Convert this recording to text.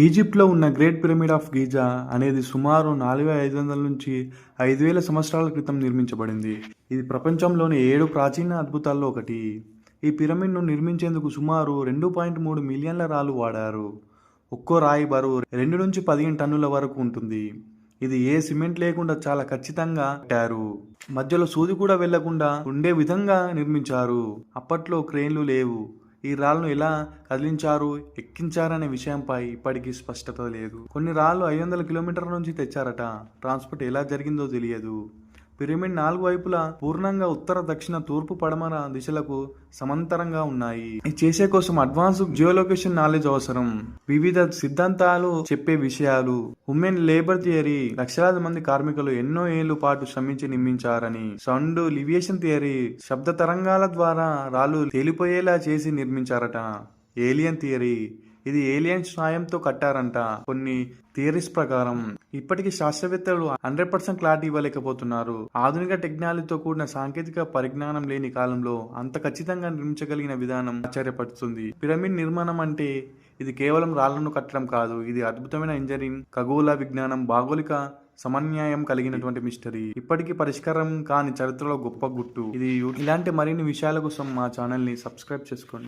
ఈజిప్ట్లో ఉన్న great pyramid of Giza అనేది సుమారు నాలుగు వేల ఐదు వందల నుంచి ఐదు వేల సంవత్సరాల క్రితం నిర్మించబడింది. ఇది ప్రపంచంలోని ఏడు ప్రాచీన అద్భుతాల్లో ఒకటి. ఈ పిరమిడ్ను నిర్మించేందుకు సుమారు రెండు పాయింట్ మూడు మిలియన్ల రాళ్ళు వాడారు. ఒక్కో రాయి బరువు రెండు నుంచి పదిహేను టన్నుల వరకు ఉంటుంది. ఇది ఏ సిమెంట్ లేకుండా చాలా ఖచ్చితంగా కట్టారు మధ్యలో సూది కూడా వెళ్ళకుండా ఉండే విధంగా నిర్మించారు. అప్పట్లో క్రేన్లు లేవు. ఈ రాళ్ళను ఎలా కదిలించారు ఎక్కించారనే విషయంపై ఇప్పటికీ స్పష్టత లేదు. కొన్ని రాళ్ళు ఐదు వందల కిలోమీటర్ల నుంచి తెచ్చారట. ట్రాన్స్పోర్ట్ ఎలా జరిగిందో తెలియదు. పిరమిడ్ నాలుగు వైపులా పూర్ణంగా ఉత్తర దక్షిణ తూర్పు పడమర దిశలకు సమాంతరంగా ఉన్నాయి. ఇది చేసే కోసం అడ్వాన్స్ జియోలొకేషన్ నాలెడ్జ్ అవసరం. వివిధ సిద్ధాంతాలు చెప్పే విషయాలు. ఉమెన్ లేబర్ థియరీ లక్షలాది మంది కార్మికులు ఎన్నో ఏళ్ళ పాటు శ్రమించి నిర్మించారని సౌండ్ లివియేషన్ థియరీ శబ్ద తరంగాల ద్వారా రాళ్ళు తేలిపోయేలా చేసి నిర్మించారట. ఏలియన్ థియరీ ఇది ఏలియన్స్ సాయంతో కట్టారంట. కొన్ని థియరీస్ ప్రకారం ఇప్పటికీ శాస్త్రవేత్తలు హండ్రెడ్ పర్సెంట్ క్లారిటీ ఇవ్వలేకపోతున్నారు. ఆధునిక టెక్నాలజీతో కూడిన సాంకేతిక పరిజ్ఞానం లేని కాలంలో అంత ఖచ్చితంగా నిర్మించగలిగిన విధానం ఆశ్చర్యపడుతుంది పిరమిడ్ నిర్మాణం అంటే ఇది కేవలం రాళ్ళను కట్టడం కాదు ఇది అద్భుతమైన ఇంజనీరింగ్ ఖగోళ విజ్ఞానం భౌగోళిక సమన్యాయం కలిగినటువంటి మిస్టరీ. ఇప్పటికీ పరిష్కారం కాని చరిత్రలో గొప్ప గుట్టు. ఇది ఇలాంటి మరిన్ని విషయాల కోసం మా ఛానల్ని సబ్స్క్రైబ్ చేసుకోండి.